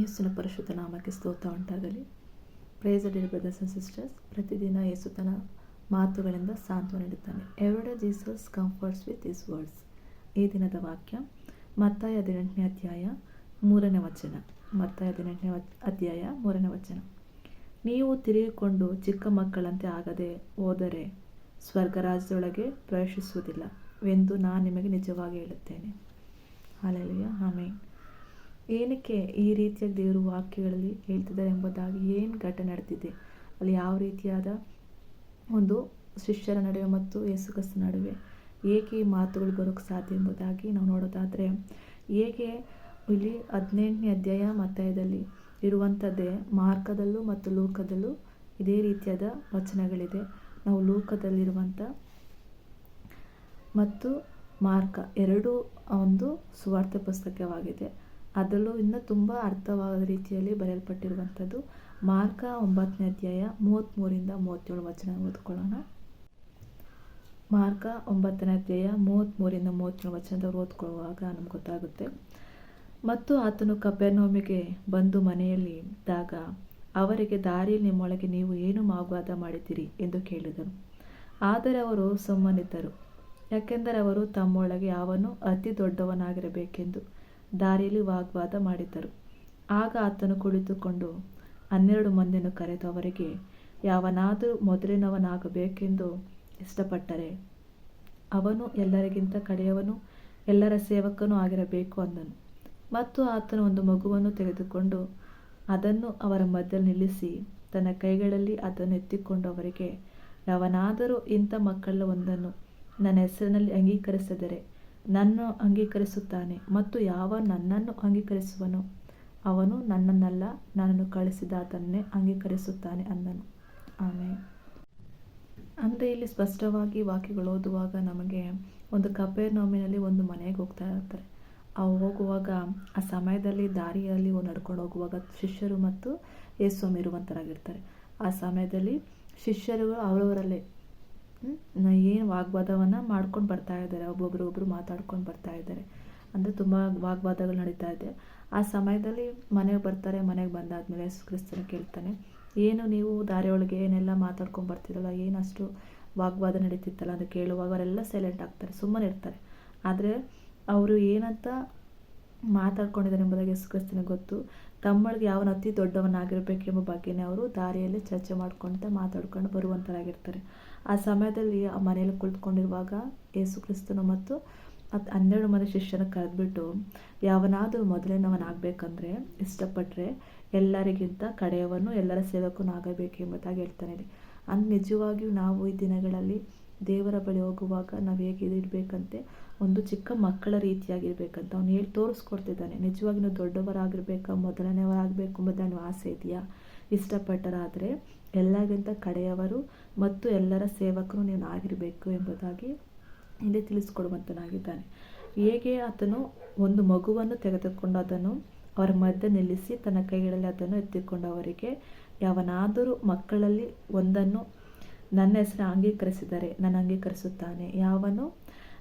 ಯೇಸುನ ಪರಿಶುದ್ಧ ನಾಮಕ್ಕೆ ಸ್ತೋತ್ರ ಉಂಟಾಗಲಿ. ಡಿಯರ್ ಬ್ರದರ್ಸ್ ಆ್ಯಂಡ್ ಸಿಸ್ಟರ್ಸ್ ಪ್ರತಿದಿನ ಯೇಸುತನ ಮಾತುಗಳಿಂದ ಸಾಂತ್ವ ನೀಡುತ್ತಾನೆ. ಎವಡೆ Jesus comforts with his words ಈ ದಿನದ ವಾಕ್ಯ, ಮತ್ತಾಯ ಹದಿನೆಂಟನೇ ಅಧ್ಯಾಯ ಮೂರನೇ ವಚನ. ಮತ್ತಾಯ ಹದಿನೆಂಟನೇ ಅಧ್ಯಾಯ ಮೂರನೇ ವಚನ. ನೀವು ತಿರುಗಿಕೊಂಡು ಚಿಕ್ಕ ಮಕ್ಕಳಂತೆ ಆಗದೆ ಹೋದರೆ ಸ್ವರ್ಗರಾಜ್ಯದೊಳಗೆ ಪ್ರವೇಶಿಸುವುದಿಲ್ಲ ಎಂದು ನಾನು ನಿಮಗೆ ನಿಜವಾಗಿ ಹೇಳುತ್ತೇನೆ. ಹಾಲೆಲುಯ್ಯ ಆಮೇನ್ ಏನಕ್ಕೆ ಈ ರೀತಿಯಾಗಿ ದೇವರು ವಾಕ್ಯಗಳಲ್ಲಿ ಹೇಳ್ತಿದ್ದಾರೆ ಎಂಬುದಾಗಿ ಏನು ಘಟನೆ ನಡೆದಿದೆ? ಅಲ್ಲಿ ಯಾವ ರೀತಿಯಾದ ಒಂದು ಶಿಷ್ಯರ ನಡುವೆ ಮತ್ತು ಯೇಸುಕ್ರಿಸ್ತ ನಡುವೆ ಏಕೆ ಈ ಮಾತುಗಳು ಬರೋಕ್ಕೆ ಸಾಧ್ಯ ಎಂಬುದಾಗಿ ನಾವು ನೋಡೋದಾದರೆ ಹೇಗೆ ಇಲ್ಲಿ ಹದಿನೆಂಟನೇ ಅಧ್ಯಾಯ ಮತ್ತಾಯದಲ್ಲಿ ಇರುವಂಥದ್ದೇ ಮಾರ್ಕದಲ್ಲೂ ಮತ್ತು ಲೋಕದಲ್ಲೂ ಇದೇ ರೀತಿಯಾದ ವಚನಗಳಿದೆ. ನಾವು ಲೋಕದಲ್ಲಿರುವಂಥ ಮತ್ತು ಮಾರ್ಕ ಎರಡೂ ಒಂದು ಸುವಾರ್ಥ ಪುಸ್ತಕವಾಗಿದೆ. ಅದರಲ್ಲೂ ಇನ್ನೂ ತುಂಬ ಅರ್ಥವಾದ ರೀತಿಯಲ್ಲಿ ಬರೆಯಲ್ಪಟ್ಟಿರುವಂಥದ್ದು. ಮಾರ್ಕ ಒಂಬತ್ತನೇ ಅಧ್ಯಾಯ ಮೂವತ್ತ್ಮೂರಿಂದ ಮೂವತ್ತೇಳು ವಚನ ಓದ್ಕೊಳ್ಳೋಣ. ಮಾರ್ಕ ಒಂಬತ್ತನೇ ಅಧ್ಯಾಯ ಮೂವತ್ತ್ಮೂರಿಂದ ಮೂವತ್ತೇಳು ವಚನದವ್ರು ಓದ್ಕೊಳ್ಳುವಾಗ ನಮ್ಗೆ ಗೊತ್ತಾಗುತ್ತೆ. ಮತ್ತು ಆತನು ಕಪೆರ್ನೋಮಿಗೆ ಬಂದು ಮನೆಯಲ್ಲಿ ಇದ್ದಾಗ ಅವರಿಗೆ ದಾರಿಯಲ್ಲಿ ನಿಮ್ಮೊಳಗೆ ನೀವು ಏನು ಮಾಗುವಾದ ಮಾಡಿದ್ದೀರಿ ಎಂದು ಕೇಳಿದರು ಆದರೆ ಅವರು ಸುಮ್ಮನಿದ್ದರು. ಯಾಕೆಂದರೆ ಅವರು ತಮ್ಮೊಳಗೆ ಯಾವನು ಅತಿ ದೊಡ್ಡವನಾಗಿರಬೇಕೆಂದು. ದಾರಿಯಲ್ಲಿ ವಾಗ್ವಾದ ಮಾಡಿದ್ದರು. ಆಗ ಆತನು ಕುಳಿತುಕೊಂಡು ಹನ್ನೆರಡು ಮಂದಿಯನ್ನು ಕರೆದು ಅವರಿಗೆ, ಯಾವನಾದರೂ ಮೊದಲಿನವನಾಗಬೇಕೆಂದು ಇಷ್ಟಪಟ್ಟರೆ ಅವನು ಎಲ್ಲರಿಗಿಂತ ಕಡೆಯವನು, ಎಲ್ಲರ ಸೇವಕನೂ ಆಗಿರಬೇಕು ಅಂದನು. ಮತ್ತು ಆತನು ಒಂದು ಮಗುವನ್ನು ತೆಗೆದುಕೊಂಡು ಅದನ್ನು ಅವರ ಮಧ್ಯದಲ್ಲಿ ನಿಲ್ಲಿಸಿ ತನ್ನ ಕೈಗಳಲ್ಲಿ ಅದನ್ನು ಎತ್ತಿಕೊಂಡು ಅವರಿಗೆ, ಯಾವನಾದರೂ ಇಂಥ ಮಕ್ಕಳ ಒಂದನ್ನು ನನ್ನ ಹೆಸರಿನಲ್ಲಿ ಅಂಗೀಕರಿಸಿದರೆ ನನ್ನ ಅಂಗೀಕರಿಸುತ್ತಾನೆ ಮತ್ತು ಯಾವ ನನ್ನನ್ನು ಅಂಗೀಕರಿಸುವನು? ಅವನು ನನ್ನನ್ನಲ್ಲ, ನನ್ನನ್ನು ಕಳಿಸಿದಾತನ್ನೇ ಅಂಗೀಕರಿಸುತ್ತಾನೆ ಅಂದನು. ಆಮೇಲೆ ಅಂದರೆ ಇಲ್ಲಿ ಸ್ಪಷ್ಟವಾಗಿ ವಾಕ್ಯಗಳು ಓದುವಾಗ ನಮಗೆ ಒಂದು ಕಪೇರ್ ನೋಮಿನಲ್ಲಿ ಒಂದು ಮನೆಗೆ ಹೋಗ್ತಾ ಇರ್ತಾರೆ. ಆ ಹೋಗುವಾಗ ಆ ಸಮಯದಲ್ಲಿ ದಾರಿಯಲ್ಲಿ ನಡ್ಕೊಂಡು ಹೋಗುವಾಗ ಶಿಷ್ಯರು ಮತ್ತು ಯೇಸ್ವಾಮಿ ಇರುವಂತರಾಗಿರ್ತಾರೆ. ಆ ಸಮಯದಲ್ಲಿ ಶಿಷ್ಯರು ಅವರವರಲ್ಲೇ ಏನು ವಾಗ್ವಾದವನ್ನು ಮಾಡ್ಕೊಂಡು ಬರ್ತಾ ಇದ್ದಾರೆ, ಒಬ್ಬೊಬ್ರು ಒಬ್ಬರು ಮಾತಾಡ್ಕೊಂಡು ಬರ್ತಾ ಇದ್ದಾರೆ. ಅಂದರೆ ತುಂಬ ವಾಗ್ವಾದಗಳು ನಡೀತಾ ಇದೆ. ಆ ಸಮಯದಲ್ಲಿ ಮನೆಗೆ ಬರ್ತಾರೆ, ಮನೆಗೆ ಬಂದಾದಮೇಲೆ ಕ್ರಿಸ್ತನ ಕೇಳ್ತಾನೆ, ಏನು ನೀವು ದಾರಿಯೊಳಗೆ ಏನೆಲ್ಲ ಮಾತಾಡ್ಕೊಂಡು ಬರ್ತಿರಲ್ಲ ಏನು ಅಷ್ಟು ವಾಗ್ವಾದ ನಡೀತಿತ್ತಲ್ಲ? ಅಂತ ಕೇಳುವಾಗ ಅವರೆಲ್ಲ ಸೈಲೆಂಟ್ ಆಗ್ತಾರೆ, ಸುಮ್ಮನೆ ಇರ್ತಾರೆ. ಆದರೆ ಅವರು ಏನಂತ ಮಾತಾಡ್ಕೊಂಡಿದ್ದಾರೆ ಎಂಬುದಾಗಿ ಕ್ರಿಸ್ತನಿಗೆ ಗೊತ್ತು. ತಮ್ಮಳಿಗೆ ಯಾವನ ಅತಿ ದೊಡ್ಡವನಾಗಿರಬೇಕೆಂಬ ಬಗ್ಗೆನೇ ಅವರು ದಾರಿಯಲ್ಲಿ ಚರ್ಚೆ ಮಾಡ್ಕೊಳ್ತಾ ಮಾತಾಡ್ಕೊಂಡು ಬರುವಂಥರಾಗಿರ್ತಾರೆ ಆ ಸಮಯದಲ್ಲಿ ಆ ಮನೆಯಲ್ಲಿ ಕುಳಿತುಕೊಂಡಿರುವಾಗ ಯೇಸು ಕ್ರಿಸ್ತನು ಮತ್ತು ಹತ್ತು ಹನ್ನೆರಡು ಮನೆ ಶಿಷ್ಯನ ಕರೆದ್ಬಿಟ್ಟು, ಯಾವನಾದರೂ ಮೊದಲಿನವನಾಗಬೇಕಂದ್ರೆ ಇಷ್ಟಪಟ್ಟರೆ ಎಲ್ಲರಿಗಿಂತ ಕಡೆಯವನು ಎಲ್ಲರ ಸೇವಕನಾಗಬೇಕು ಆಗಬೇಕೆಂಬುದಾಗಿ ಹೇಳ್ತಾನೆ ಇಲ್ಲಿ. ನಿಜವಾಗಿಯೂ ನಾವು ಈ ದಿನಗಳಲ್ಲಿ ದೇವರ ಬಳಿ ಹೋಗುವಾಗ ನಾವು ಹೇಗೆ ಇರಬೇಕಂತೆ ಒಂದು ಚಿಕ್ಕ ಮಕ್ಕಳ ರೀತಿಯಾಗಿರ್ಬೇಕಂತ ಅವ್ನು ಹೇಳಿ ತೋರಿಸ್ಕೊಡ್ತಿದ್ದಾನೆ. ನಿಜವಾಗಿ ನೀವು ದೊಡ್ಡವರಾಗಿರ್ಬೇಕಾ ಮೊದಲನೇವರಾಗಬೇಕು ಎಂಬುದಾಗಿ ಆಸೆ ಇದೆಯಾ? ಇಷ್ಟಪಟ್ಟರಾದರೆ ಎಲ್ಲರಿಗಿಂತ ಕಡೆಯವರು ಮತ್ತು ಎಲ್ಲರ ಸೇವಕರು ನೀನು ಆಗಿರಬೇಕು ಎಂಬುದಾಗಿ ಇಲ್ಲಿ ತಿಳಿಸಿಕೊಡುವಂತನಾಗಿದ್ದಾನೆ. ಹೇಗೆ ಆತನು ಒಂದು ಮಗುವನ್ನು ತೆಗೆದುಕೊಂಡು ಅದನ್ನು ಅವರ ಮಧ್ಯೆ ನಿಲ್ಲಿಸಿ ತನ್ನ ಕೈಗಳಲ್ಲಿ ಅದನ್ನು ಎತ್ತಿಕೊಂಡು ಅವರಿಗೆ ಯಾವನಾದರೂ ಮಕ್ಕಳಲ್ಲಿ ಒಂದನ್ನು ನನ್ನ ಹೆಸರು ಅಂಗೀಕರಿಸಿದರೆ ನಾನು ಅಂಗೀಕರಿಸುತ್ತಾನೆ. ಯಾವನು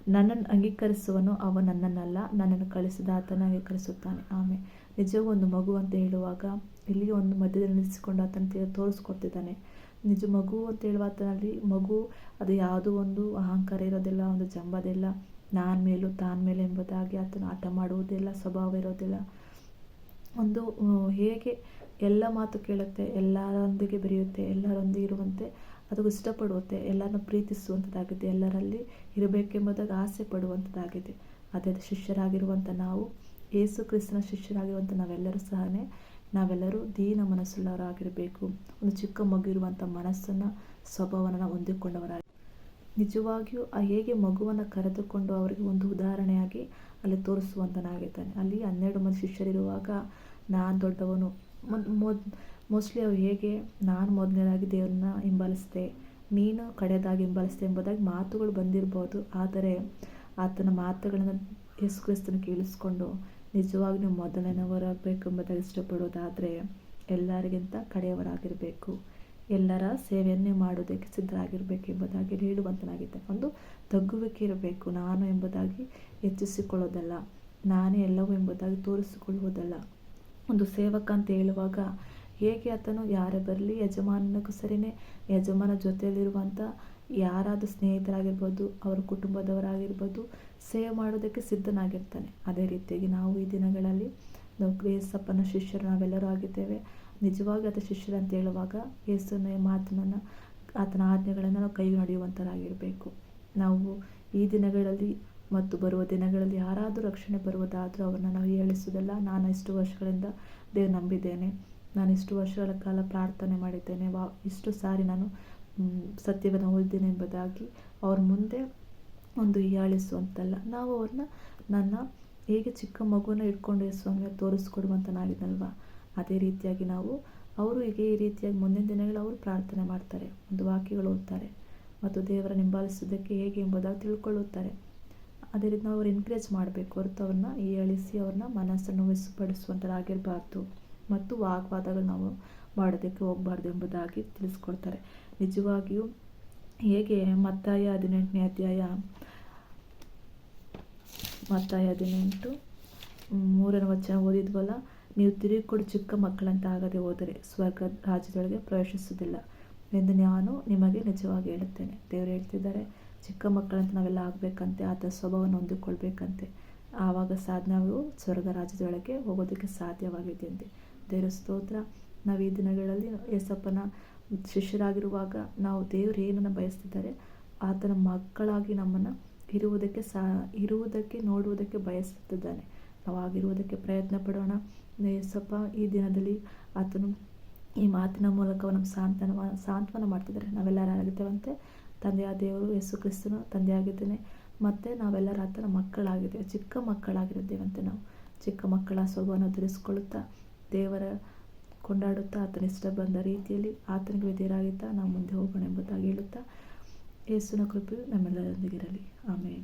ನನ್ನನ್ನು ಅಂಗೀಕರಿಸುವನು ಅವ ನನ್ನನ್ನಲ್ಲ ನನ್ನನ್ನು ಕಳಿಸಿದ ಆತನ ಅಂಗೀಕರಿಸುತ್ತಾನೆ. ಆಮೇಲೆ ನಿಜವೂ ಒಂದು ಮಗು ಅಂತ ಹೇಳುವಾಗ ಇಲ್ಲಿ ಒಂದು ಮಧ್ಯದಲ್ಲಿ ನಿಲ್ಲಿಸಿಕೊಂಡು ಆತನ ತೋರಿಸ್ಕೊಡ್ತಿದ್ದಾನೆ. ನಿಜ ಮಗು ಅಂತ ಹೇಳುವ ಆತನಲ್ಲಿ ಮಗು ಅದು ಯಾವುದೋ ಒಂದು ಅಹಂಕಾರ ಇರೋದಿಲ್ಲ, ಒಂದು ಜಂಬದಿಲ್ಲ, ನಾನು ಮೇಲೂ ತಾನು ಮೇಲೆ ಎಂಬುದಾಗಿ ಆತನ ಆಟ ಮಾಡುವುದಿಲ್ಲ, ಸ್ವಭಾವ ಇರೋದಿಲ್ಲ. ಒಂದು ಹೇಗೆ ಎಲ್ಲ ಮಾತು ಕೇಳುತ್ತೆ, ಎಲ್ಲರೊಂದಿಗೆ ಬೆರೆಯುತ್ತೆ, ಎಲ್ಲರೊಂದಿಗೆ ಇರುವಂತೆ ಅದು ಇಷ್ಟಪಡುತ್ತೆ, ಎಲ್ಲರನ್ನು ಪ್ರೀತಿಸುವಂಥದ್ದಾಗಿದೆ ಎಲ್ಲರಲ್ಲಿ ಇರಬೇಕೆಂಬುದಾಗಿ ಆಸೆ ಪಡುವಂಥದ್ದಾಗಿದೆ ಅದೇ ಶಿಷ್ಯರಾಗಿರುವಂಥ ನಾವು ಯೇಸು ಕ್ರಿಸ್ತನ ಶಿಷ್ಯರಾಗಿರುವಂಥ ನಾವೆಲ್ಲರೂ ಸಹನೆ, ನಾವೆಲ್ಲರೂ ದೀನ ಮನಸ್ಸುಳ್ಳವರಾಗಿರಬೇಕು. ಒಂದು ಚಿಕ್ಕ ಮಗು ಇರುವಂಥ ಮನಸ್ಸನ್ನು, ಸ್ವಭಾವವನ್ನು ಹೊಂದಿಕೊಂಡವರಾಗಿ. ನಿಜವಾಗಿಯೂ ಆ ಹೇಗೆ ಮಗುವನ್ನು ಕರೆದುಕೊಂಡು ಅವರಿಗೆ ಒಂದು ಉದಾಹರಣೆಯಾಗಿ ಅಲ್ಲಿ ತೋರಿಸುವಂತನಾಗಿದ್ದಾನೆ ಅಲ್ಲಿ ಹನ್ನೆರಡು ಮಂದಿ ಶಿಷ್ಯರಿರುವಾಗ, ನಾನು ದೊಡ್ಡವನು. ಮೊದ್ ಮೋಸ್ಟ್ಲಿ ಅವ್ರು ಹೇಗೆ, ನಾನು ಮೊದಲನೇದಾಗಿ ದೇವ್ರನ್ನ ಹಿಂಬಾಲಿಸಿದೆ, ನೀನು ಕಡೆಯದಾಗಿ ಹಿಂಬಾಲಿಸಿದೆ ಎಂಬುದಾಗಿ ಮಾತುಗಳು ಬಂದಿರ್ಬೋದು. ಆದರೆ ಆತನ ಮಾತುಗಳನ್ನು ಯೇಸು ಕ್ರಿಸ್ತನ ಕೇಳಿಸ್ಕೊಂಡು ನಿಜವಾಗಿ ನೀವು ಮೊದಲನೇವರಾಗಬೇಕು ಎಂಬುದಾಗಿ ಇಷ್ಟಪಡೋದಾದರೆ ಎಲ್ಲರಿಗಿಂತ ಕಡೆಯವರಾಗಿರಬೇಕು. ಎಲ್ಲರ ಸೇವೆಯನ್ನೇ ಮಾಡೋದಕ್ಕೆ ಸಿದ್ಧರಾಗಿರಬೇಕೆಂಬುದಾಗಿ ಹೇಳುವಂತನಾಗಿದ್ದೆ. ಒಂದು ತಗ್ಗುವಿಕೆ ಇರಬೇಕು. ನಾನು ಎಂಬುದಾಗಿ ಹೆಚ್ಚಿಸಿಕೊಳ್ಳೋದಲ್ಲ. ನಾನೇ ಎಲ್ಲವೂ ಎಂಬುದಾಗಿ ತೋರಿಸಿಕೊಳ್ಳುವುದಲ್ಲ. ಒಂದು ಸೇವಕ ಅಂತ ಹೇಳುವಾಗ ಹೇಗೆ ಆತನು ಯಾರೇ ಬರಲಿ ಯಜಮಾನನಿಗೂ ಸರಿಯೇ ಯಜಮಾನ ಜೊತೆಯಲ್ಲಿರುವಂಥ ಯಾರಾದರೂ ಸ್ನೇಹಿತರಾಗಿರ್ಬೋದು, ಅವರ ಕುಟುಂಬದವರಾಗಿರ್ಬೋದು, ಸೇವೆ ಮಾಡೋದಕ್ಕೆ ಸಿದ್ಧನಾಗಿರ್ತಾನೆ. ಅದೇ ರೀತಿಯಾಗಿ ನಾವು ಈ ದಿನಗಳಲ್ಲಿ ನಾವು ಕ್ರೇಸಪ್ಪನ ಶಿಷ್ಯರು ನಾವೆಲ್ಲರೂ ಆಗಿದ್ದೇವೆ. ನಿಜವಾಗಿ ಅದು ಶಿಷ್ಯರು ಅಂತ ಹೇಳುವಾಗ ಯೇಸುವಿನ ಮಾತನನ್ನು, ಆತನ ಆಜ್ಞೆಗಳನ್ನು ನಾವು ಕೈ ನಡೆಯುವಂಥರಾಗಿರಬೇಕು ನಾವು ಈ ದಿನಗಳಲ್ಲಿ ಮತ್ತು ಬರುವ ದಿನಗಳಲ್ಲಿ ಯಾರಾದರೂ ರಕ್ಷಣೆ ಬರುವುದಾದರೂ ಅವರನ್ನು ನಾವು ಹೇಳಿಸುವುದಲ್ಲ. ನಾನು ಇಷ್ಟು ವರ್ಷಗಳಿಂದ ದೇವ್ರು ನಂಬಿದ್ದೇನೆ. ನಾನು ಇಷ್ಟು ವರ್ಷಗಳ ಕಾಲ ಪ್ರಾರ್ಥನೆ ಮಾಡಿದ್ದೇನೆ. ವಾ, ಇಷ್ಟು ಸಾರಿ ನಾನು ಸತ್ಯವನ್ನು ಓದಿದ್ದೇನೆ ಎಂಬುದಾಗಿ ಅವ್ರ ಮುಂದೆ ಒಂದು ಹೀಯಾಳಿಸುವಂತಲ್ಲ ನಾವು ಅವ್ರನ್ನ ನನ್ನ ಹೇಗೆ ಚಿಕ್ಕ ಮಗುವನ್ನು ಇಟ್ಕೊಂಡು ಸ್ವಾಮಿಯ ತೋರಿಸ್ಕೊಡುವಂತನಾಗಿದ್ದಲ್ವ ಅದೇ ರೀತಿಯಾಗಿ ನಾವು ಅವರು ಹೀಗೆ ಈ ರೀತಿಯಾಗಿ ಮುಂದಿನ ದಿನಗಳು ಅವರು ಪ್ರಾರ್ಥನೆ ಮಾಡ್ತಾರೆ, ಒಂದು ವಾಕ್ಯಗಳು ಓದ್ತಾರೆ ಮತ್ತು ದೇವರ ನಿಂಬಾಲಿಸೋದಕ್ಕೆ ಹೇಗೆ ಎಂಬುದಾಗಿ ತಿಳ್ಕೊಳ್ಳುತ್ತಾರೆ. ಅದೇ ರೀತಿ ನಾವು ಅವ್ರು ಎನ್ಕರೇಜ್ ಮಾಡಬೇಕು ಹೊರತು ಅವ್ರನ್ನ ಹೀಯಾಳಿಸಿ ಅವ್ರನ್ನ ಮನಸ್ಸನ್ನು ವಿಸ್ಪಡಿಸುವಂಥದ್ದಾಗಿರಬಾರ್ದು ಮತ್ತು ವಾಗ್ವಾದಗಳು ನಾವು ಮಾಡೋದಕ್ಕೆ ಹೋಗಬಾರ್ದು ಎಂಬುದಾಗಿ ತಿಳಿಸ್ಕೊಡ್ತಾರೆ. ನಿಜವಾಗಿಯೂ ಹೇಗೆ? ಮತ್ತಾಯ ಹದಿನೆಂಟನೇ ಅಧ್ಯಾಯ, ಮತ್ತಾಯ ಹದಿನೆಂಟು, ಮೂರನೇ ವಚನ ಓದಿದ್ವಲ್ಲ? ನೀವು ತಿರುಗಿಕೊಡು ಚಿಕ್ಕ ಮಕ್ಕಳಂತ ಆಗದೆ ಹೋದರೆ ಸ್ವರ್ಗ ರಾಜ್ಯದೊಳಗೆ ಪ್ರವೇಶಿಸುವುದಿಲ್ಲ ಎಂದು ನಾನು ನಿಮಗೆ ನಿಜವಾಗಿ ಹೇಳುತ್ತೇನೆ. ದೇವರು ಹೇಳ್ತಿದ್ದಾರೆ, ಚಿಕ್ಕ ಮಕ್ಕಳಂತ ನಾವೆಲ್ಲ ಆಗಬೇಕಂತೆ, ಆತ ಸ್ವಭಾವವನ್ನು ಹೊಂದಿಕೊಳ್ಬೇಕಂತೆ. ಆವಾಗ ಸಾಧನೆ ನಾವು ಸ್ವರ್ಗ ರಾಜ್ಯದೊಳಗೆ ಹೋಗೋದಕ್ಕೆ ಸಾಧ್ಯವಾಗಿದೆ ಅಂತೆ ದೇವರ ಸ್ತೋತ್ರ. ನಾವು ಈ ದಿನಗಳಲ್ಲಿ ಯೇಸಪ್ಪನ ಶಿಷ್ಯರಾಗಿರುವಾಗ ನಾವು ದೇವರು ಏನನ್ನು ಬಯಸ್ತಿದ್ದಾರೆ, ಆತನ ಮಕ್ಕಳಾಗಿ ನಮ್ಮನ್ನು ಇರುವುದಕ್ಕೆ ಸಾ, ಇರುವುದಕ್ಕೆ ನೋಡುವುದಕ್ಕೆ ಬಯಸುತ್ತಿದ್ದಾನೆ. ನಾವು ಆಗಿರುವುದಕ್ಕೆ ಪ್ರಯತ್ನ ಪಡೋಣ. ಯೇಸಪ್ಪ, ಈ ದಿನದಲ್ಲಿ ಆತನು ಈ ಮಾತಿನ ಮೂಲಕ ನಮ್ಮ ಸಾಂತ್ವನ ಸಾಂತ್ವನ ಮಾಡ್ತಿದ್ದಾರೆ. ನಾವೆಲ್ಲರಾಗಿದ್ದೇವಂತೆ ತಂದೆಯ ದೇವರು ಯೇಸು ಕ್ರಿಸ್ತನು ತಂದೆಯಾಗಿದ್ದೇನೆ. ಮತ್ತು ನಾವೆಲ್ಲರ ಆತನ ಮಕ್ಕಳಾಗಿದ್ದೇವೆ. ಚಿಕ್ಕ ಮಕ್ಕಳಾಗಿರುತ್ತೇವಂತೆ ನಾವು. ಚಿಕ್ಕ ಮಕ್ಕಳ ಸೊಬವನ್ನು ತಿಳಿಸ್ಕೊಳ್ಳುತ್ತಾ ದೇವರ ಕೊಂಡಾಡುತ್ತಾ ಆತನ ಇಷ್ಟ ಬಂದ ರೀತಿಯಲ್ಲಿ ಆತನಿಗೆ ವಿಧೇಯರಾಗುತ್ತಾ ನಾವು ಮುಂದೆ ಹೋಗೋಣ ಎಂಬುದಾಗಿ ಹೇಳುತ್ತಾ ಯೇಸುನ ಕೃಪೆಯು ನಮ್ಮೆಲ್ಲರೊಂದಿಗಿರಲಿ. ಆಮೇಲೆ